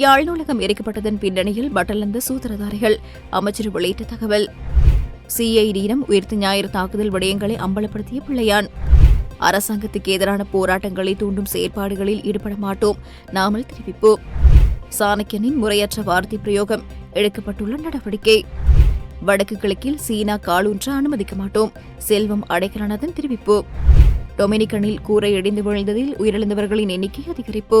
யாழ் நூலகம் எரிக்கப்பட்டதன் பின்னணியில் பட்டலந்த சூத்திரதாரிகள். அமைச்சர் வெளியிட்ட தகவல் சிஐடியிடம் உயிர்த்து ஞாயிறு தாக்குதல் விடயங்களை அம்பலப்படுத்திய பிள்ளையான். அரசாங்கத்துக்கு எதிரான போராட்டங்களை தூண்டும் செயற்பாடுகளில் ஈடுபட மாட்டோம் நாமல் தெரிவிப்போம் சாணக்கியனின் முறையற்ற வார்த்தை பிரயோகம் எடுக்கப்பட்டுள்ள நடவடிக்கை. வடக்கு கிழக்கில் சீனா காலூன்ற அனுமதிக்க மாட்டோம் செல்வம் அடைக்கலானதன் தெரிவிப்பு. டொமினிக்கனில் கூரை இடிந்து விழுந்ததில் உயிரிழந்தவர்களின் எண்ணிக்கை அதிகரிப்பு.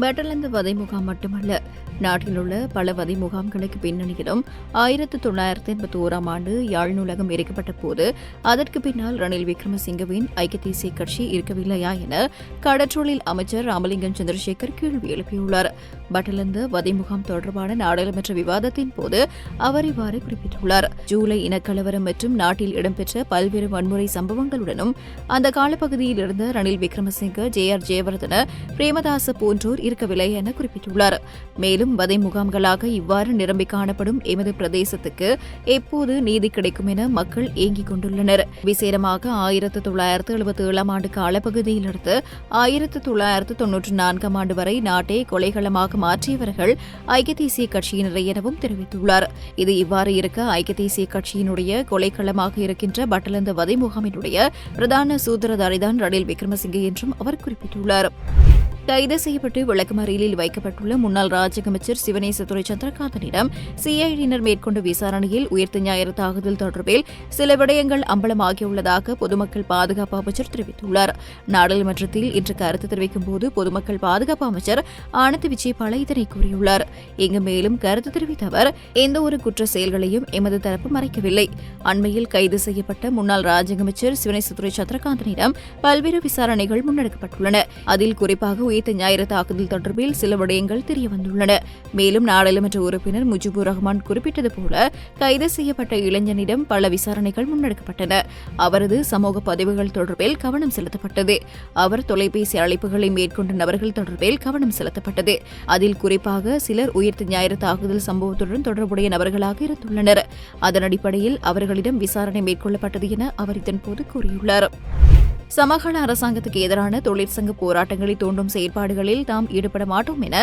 பெட்டலந்து வதை முகாம் மட்டுமல்ல நாட்டில் உள்ள பல வதை முகாம்களுக்கு பின்னணியிலும் ஆயிரத்து தொள்ளாயிரத்து எண்பத்தி ஓராம் ஆண்டு யாழ் நூலகம் எரிக்கப்பட்ட போது அதற்கு பின்னால் ரணில் விக்ரமசிங்கவின் ஐக்கிய தேசிய கட்சி இருக்கவில்லையா என கடற்றொழில் அமைச்சர் ராமலிங்கம் சந்திரசேகர் கேள்வி எழுப்பியுள்ளார். பட்டலந்து வதை முகாம் தொடர்பான நாடாளுமன்ற விவாதத்தின் போது அவர் இவ்வாறு குறிப்பிட்டுள்ளார். ஜூலை இனக்கலவரம் மற்றும் நாட்டில் இடம்பெற்ற பல்வேறு வன்முறை சம்பவங்களுடனும் அந்த காலப்பகுதியில் இருந்த ரணில் விக்ரமசிங்க ஜே ஆர் ஜெயவர்தன பிரேமதாச போன்றோர் இருக்கவில்லை என குறிப்பிட்டுள்ளார். மேலும் வதை முகாம்களாக இவ்வாறு நிரம்பி காணப்படும் எமது பிரதேசத்துக்கு எப்போது நீதி கிடைக்கும் என மக்கள் ஏங்கிக் கொண்டுள்ளனர். விசேடமாக ஆயிரத்து தொள்ளாயிரத்து எழுபத்தி ஏழாம் ஆண்டு காலப்பகுதியிலிருந்து ஆயிரத்து தொள்ளாயிரத்து தொன்னூற்றி நான்காம் ஆண்டு வரை நாட்டை கொலைகளமாக மாற்றியவர்கள் ஐக்கிய தேசிய கட்சியினரை எனவும் தெரிவித்துள்ளார். இது இவ்வாறு இருக்க ஐக்கிய தேசிய கட்சியினுடைய கொலைக்களமாக இருக்கின்ற பட்டலந்த வதை முகாமினுடைய பிரதான சூத்திரதாரிதான் ரணில் விக்ரமசிங்கே என்றும் அவர் குறிப்பிட்டுள்ளார். கைது செய்யப்பட்டு விளக்கமறியலில் வைக்கப்பட்டுள்ள முன்னாள் ராஜக அமைச்சர் சிவனேசதுரை சந்திரகாந்தனிடம் சிஐடியினர் மேற்கொண்ட விசாரணையில் உயிர்த்த ஞாயிறு தாக்குதல் தொடர்பில் சில விடயங்கள் அம்பலமாகியுள்ளதாக பொதுமக்கள் பாதுகாப்பு அமைச்சர் தெரிவித்துள்ளார். நாடாளுமன்றத்தில் இன்று கருத்து தெரிவிக்கும் போது பொதுமக்கள் பாதுகாப்பு அமைச்சர் ஆனந்த் விஜயபால இதனை கூறியுள்ளார். இங்கு மேலும் கருத்து தெரிவித்த அவர் எந்த ஒரு குற்ற செயல்களையும் எமது தரப்பு மறைக்கவில்லை. அண்மையில் கைது செய்யப்பட்ட முன்னாள் ராஜக அமைச்சர் சிவனேசத்துறை சந்திரகாந்தனிடம் பல்வேறு விசாரணைகள் முன்னெடுக்கப்பட்டுள்ளன. அதில் குறிப்பாக உயிர்த்த ஞாயிறு தாக்குதல் தொடர்பில் சில விடயங்கள் தெரியவந்துள்ளன. மேலும் நாடாளுமன்ற உறுப்பினர் முஜிபுர் ரஹ்மான் குறிப்பிட்டது போல கைது செய்யப்பட்ட இளைஞனிடம் பல விசாரணைகள் முன்னெடுக்கப்பட்டன. அவரது சமூக பதிவுகள் தொடர்பில் கவனம் செலுத்தப்பட்டது. அவர் தொலைபேசி அழைப்புகளை மேற்கொண்ட நபர்கள் தொடர்பில் கவனம் செலுத்தப்பட்டது. அதில் குறிப்பாக சிலர் உயிர்த்த ஞாயிறு தாக்குதல் சம்பவத்துடன் தொடர்புடைய நபர்களாக இருந்துள்ளனர். அதன் அடிப்படையில் அவர்களிடம் விசாரணை மேற்கொள்ளப்பட்டது என அவர் இதன்போது கூறியுள்ளார். சமகால அரசாங்கத்துக்கு எதிரான தொழிற்சங்க போராட்டங்களை தூண்டும் செயற்பாடுகளில் தாம் ஈடுபட மாட்டோம் என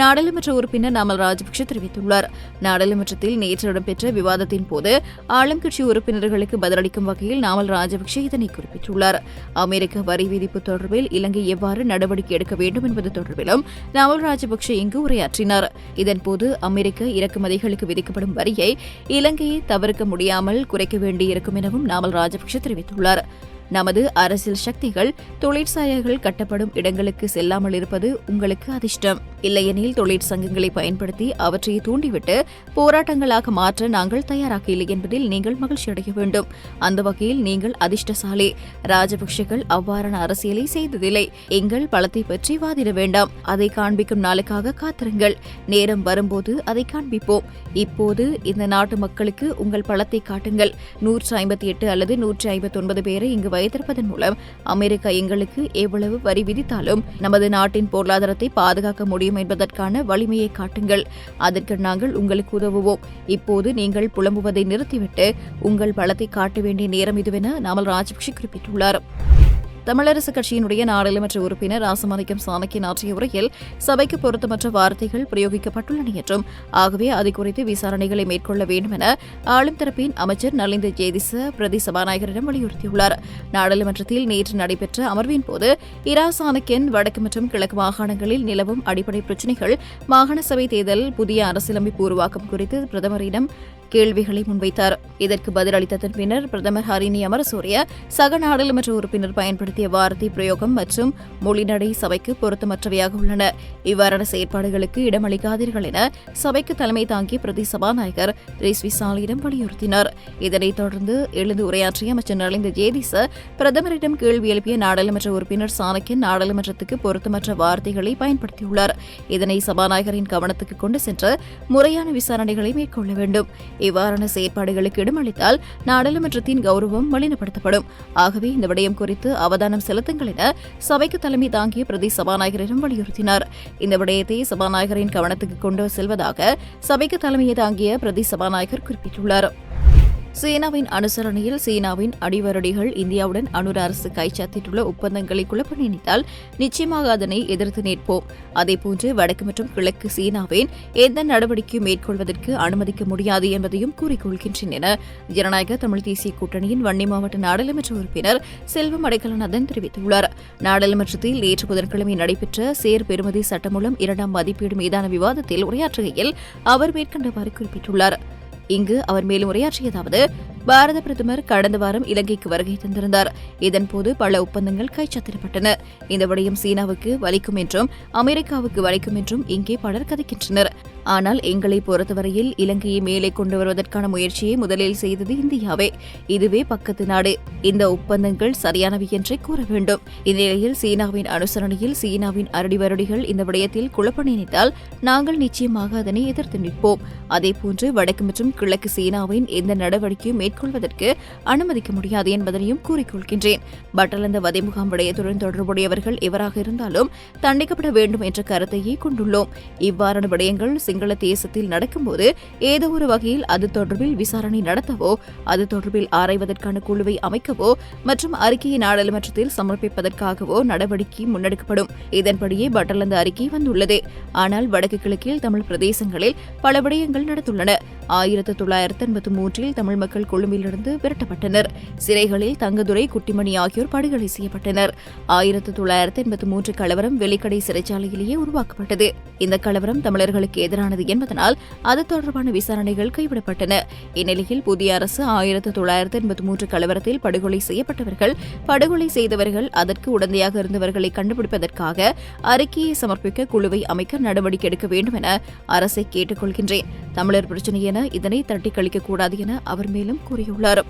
நாடாளுமன்ற உறுப்பினர் நாமல் ராஜபக்ஷ தெரிவித்துள்ளார். நாடாளுமன்றத்தில் நேற்று இடம்பெற்ற விவாதத்தின் போது ஆளும் கட்சி உறுப்பினர்களுக்கு பதிலளிக்கும் வகையில் நாமல் ராஜபக்ஷ இதனை குறிப்பிட்டுள்ளார். அமெரிக்க வரி விதிப்பு தொடர்பில் இலங்கை எவ்வாறு நடவடிக்கை எடுக்க வேண்டும் என்பது தொடர்பிலும் நாமல் ராஜபக்ஷ இங்கு உரையாற்றினார். இதன்போது அமெரிக்க இறக்குமதிகளுக்கு விதிக்கப்படும் வரியை இலங்கையை தவிர்க்க முடியாமல் குறைக்க வேண்டியிருக்கும் எனவும் நாமல் ராஜபக்ஷ தெரிவித்துள்ளார். நமது அரசியல் சக்திகள் தொழிற்சாலைகள் கட்டப்படும் இடங்களுக்கு செல்லாமல் இருப்பது உங்களுக்கு அதிர்ஷ்டம். இல்லையெனில் தொழிற்சங்கங்களை பயன்படுத்தி அவற்றை தூண்டிவிட்டு போராட்டங்களாக மாற்ற நாங்கள் தயாராக இல்லை என்பதில் நீங்கள் மகிழ்ச்சி அடைய வேண்டும். அந்த வகையில் நீங்கள் அதிர்ஷ்டசாலி. ராஜபக்ஷகள் அவ்வாறான அரசியலை செய்ததில்லை. எங்கள் பலத்தை பற்றி வாதிட வேண்டாம். அதை காண்பிக்கும் நாளுக்காக காத்திருங்கள். நேரம் வரும்போது அதை காண்பிப்போம். இப்போது இந்த நாட்டு மக்களுக்கு உங்கள் பலத்தை காட்டுங்கள். நூற்று ஐம்பத்தி எட்டு அல்லது நூற்று ஐம்பத்தி ஒன்பது பேரை இங்கு வைத்திருப்பதன் மூலம் அமெரிக்கா எங்களுக்கு எவ்வளவு வரி விதித்தாலும் நமது நாட்டின் பொருளாதாரத்தை பாதுகாக்க முடியும் என்பதற்கான வலிமையை காட்டுங்கள். அதற்கு நாங்கள் உங்களுக்கு உதவுவோம். இப்போது நீங்கள் புலம்புவதை நிறுத்திவிட்டு உங்கள் பலத்தை காட்ட வேண்டிய நேரம் இதுவென நாமல் ராஜபக்ஷ குறிப்பிட்டுள்ளார். தமிழரசு கட்சியினுடைய நாடாளுமன்ற உறுப்பினர் ராசமாணிக்கம் சாணக்கியன் ஆற்றிய உரையில் சபைக்கு பொருத்தமற்ற வார்த்தைகள் பிரயோகிக்கப்பட்டுள்ளன என்றும் ஆகவே அது குறித்து விசாரணைகளை மேற்கொள்ள வேண்டும் என ஆளும் தரப்பின் அமைச்சர் நலிந்த ஜேதிச பிரதி சபாநாயகரிடம் வலியுறுத்தியுள்ளார். நாடாளுமன்றத்தில் நேற்று நடைபெற்ற அமர்வின் போது இரா சாணக்கியன் வடக்கு மற்றும் கிழக்கு மாகாணங்களில் நிலவும் அடிப்படை பிரச்சினைகள் மாகாண சபை தேர்தல் புதிய அரசியலமைப்பு உருவாக்கம் குறித்து பிரதமரிடம் கேள்விகளை முன்வைத்தார். இதற்கு பதிலளித்ததன் பின்னர் பிரதமர் ஹரிணி அமரசூரிய சக நாடாளுமன்ற உறுப்பினர் பயன்படுத்திய வார்த்தை பிரயோகம் மற்றும் மொழிநடை சபைக்கு பொருத்தமற்றவையாக உள்ளன. இவ்வாறான செயற்பாடுகளுக்கு இடமளிக்காதீர்கள் என சபைக்கு தலைமை தாங்கிய பிரதி சபாநாயகர் ரேஸ்வி சாலியிடம் வலியுறுத்தினார். இதனைத் தொடர்ந்து எழுந்து உரையாற்றிய அமைச்சர் நலிந்த ஜேதிச பிரதமரிடம் கேள்வி எழுப்பிய நாடாளுமன்ற உறுப்பினர் சாணக்கியன் நாடாளுமன்றத்துக்கு பொருத்தமற்ற வார்த்தைகளை பயன்படுத்தியுள்ளார். இதனை சபாநாயகரின் கவனத்துக்கு கொண்டு சென்று முறையான விசாரணைகளை மேற்கொள்ள வேண்டும். இவ்வாறான செயற்பாடுகளுக்கு இடமளித்தால் நாடாளுமன்றத்தின் கௌரவம் மலினப்படுத்தப்படும். ஆகவே இந்த விடயம் குறித்து அவதானம் செலுத்துங்கள் என சபைக்கு தலைமை தாங்கிய பிரதி சபாநாயகரிடம் வலியுறுத்தினார். இந்த விடயத்தை சபாநாயகரின் கவனத்துக்கு கொண்டு செல்வதாக சபைக்கு தலைமையை தாங்கிய பிரதி சபாநாயகர் குறிப்பிட்டுள்ளார். சீனாவின் அனுசரணையில் சீனாவின் அடிவரடிகள் இந்தியாவுடன் அனுர அரசு கைச்சாத்திட்டுள்ள ஒப்பந்தங்களை குழப்ப நினைத்தால் நிச்சயமாக அதனை எதிர்த்து நிற்போம். அதேபோன்று வடக்கு மற்றும் கிழக்கு சீனாவின் எந்த நடவடிக்கையும் மேற்கொள்வதற்கு அனுமதிக்க முடியாது என்பதையும் கூறிக்கொள்கின்றன என ஜனநாயக தமிழ் தேசிய கூட்டணியின் வன்னி மாவட்ட நாடாளுமன்ற உறுப்பினர் செல்வம் அடைக்கலநாதன் தெரிவித்துள்ளார். நாடாளுமன்றத்தில் நேற்று புதன்கிழமை நடைபெற்ற சேர் பெறுமதி சட்டமூலம் இரண்டாம் மதிப்பீடு மீதான விவாதத்தில் உரையாற்றுகையில் அவர் மேற்கண்டவாறு குறிப்பிட்டுள்ளார். இங்கு அவர் மேலும் உரையாற்றியதாவது பாரத பிரதமர் கடந்த வாரம் இலங்கைக்கு வருகை தந்திருந்தார். இதன்போது பல ஒப்பந்தங்கள் கைச்சாத்திடப்பட்டன. இந்த விடயம் சீனாவுக்கு வலிக்கும் என்றும் அமெரிக்காவுக்கு வலிக்கும் என்றும் இங்கே பலர் கதைக்கின்றனர். ஆனால் எங்களை பொறுத்தவரையில் இலங்கையை மேலே கொண்டு வருவதற்கான முயற்சியை முதலில் செய்தது இந்தியாவே. இதுவே பக்கத்து நாடு. இந்த ஒப்பந்தங்கள் சரியானவை என்றே கூற வேண்டும். இந்நிலையில் சீனாவின் அனுசரணையில் சீனாவின் அரடிவரடிகள் இந்த விடயத்தில் குழப்ப நினைத்தால் நாங்கள் நிச்சயமாக அதனை எதிர்த்து நிற்போம். அதேபோன்று வடக்கு மற்றும் கிழக்கு சீனாவின் எந்த நடவடிக்கையும் மேற்கொள்வதற்கு அனுமதிக்க முடியாது என்பதனையும் கூறிக்கொள்கின்றேன். பட்டலந்த வதைமுகாம் விடயத்துடன் தொடர்புடையவர்கள் எவராக இருந்தாலும் தண்டிக்கப்பட வேண்டும் என்ற கருத்தையே கொண்டுள்ளோம். இவ்வாறான விடயங்கள் சிங்கள தேசத்தில் நடக்கும்போது ஏதோ ஒரு வகையில் அது தொடர்பில் விசாரணை நடத்தவோ அது தொடர்பில் ஆராய்வதற்கான குழுவை அமைக்கவோ மற்றும் அறிக்கையை நாடாளுமன்றத்தில் சமர்ப்பிப்பதற்காகவோ நடவடிக்கை முன்னெடுக்கப்படும். இதன்படியே பட்டலந்து அறிக்கை வந்துள்ளது. ஆனால் வடக்கு கிழக்கில் தமிழ் பிரதேசங்களில் பல விடயங்கள் நடந்துள்ளன. ஆயிரத்து தொள்ளாயிரத்து எண்பத்தி மூன்றில் தமிழ் மக்கள் கொழும்பிலிருந்து விரட்டப்பட்டனர். சிறைகளில் தங்கதுரை குட்டிமணி ஆகியோர் படுகொலை செய்யப்பட்டனர். ஆயிரத்து தொள்ளாயிரத்து எண்பத்தி மூன்று கலவரம் வெளிக்கடை சிறைச்சாலையிலேயே உருவாக்கப்பட்டது. இந்த கலவரம் தமிழர்களுக்கு எதிரான எதிரானது என்பதனால் அது தொடர்பான விசாரணைகள் கைவிடப்பட்டன. இந்நிலையில் புதிய அரசு ஆயிரத்து தொள்ளாயிரத்து எண்பத்தி மூன்று கலவரத்தில் படுகொலை செய்யப்பட்டவர்கள் படுகொலை செய்தவர்கள் அதற்கு உடந்தையாக இருந்தவர்களை கண்டுபிடிப்பதற்காக அறிக்கையை சமர்ப்பிக்க குழுவை அமைக்க நடவடிக்கை எடுக்க வேண்டும் என அரசை கேட்டுக்கொள்கின்றேன். தமிழர் பிரச்சினை என இதனை தட்டி கழிக்கக்கூடாது என அவர் மேலும் கூறியுள்ளார்.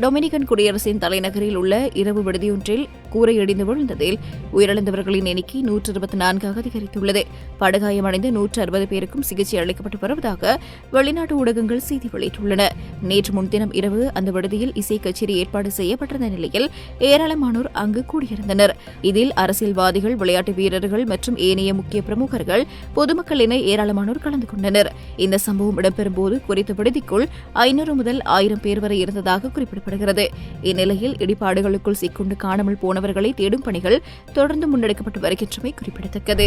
டொமினிகன் குடியரசின் தலைநகரில் உள்ள இரவு விடுதியொன்றில் கூரை இடிந்து விழுந்ததில் உயிரிழந்தவர்களின் எண்ணிக்கை நூற்று இருபத்தி நான்காக அதிகரித்துள்ளது. படுகாயமடைந்த நூற்று அறுபது பேருக்கும் சிகிச்சை அளிக்கப்பட்டு வருவதாக வெளிநாட்டு ஊடகங்கள் செய்தி வெளியிட்டுள்ளன. நேற்று முன்தினம் இரவு அந்த விடுதியில் இசை கச்சேரி ஏற்பாடு செய்யப்பட்டிருந்த நிலையில் ஏராளமானோர் அங்கு கூடியிருந்தனர். இதில் அரசியல்வாதிகள் விளையாட்டு வீரர்கள் மற்றும் ஏனைய முக்கிய பிரமுகர்கள் பொதுமக்கள் என ஏராளமானோர் கலந்து கொண்டனர். இந்த சம்பவம் இடம்பெறும்போது குறித்த விடுதிக்குள் ஐநூறு முதல் ஆயிரம் பேர் வரை இருந்ததாக குறிப்பிடப்படுகிறது. இந்நிலையில் இடிபாடுகளுக்குள் சிக்குண்டு காணாமல் மாணவர்களை தேடும் பணிகள் தொடர்ந்து முன்னெடுக்கப்பட்டு வருகின்றமை குறிப்பிடத்தக்கது.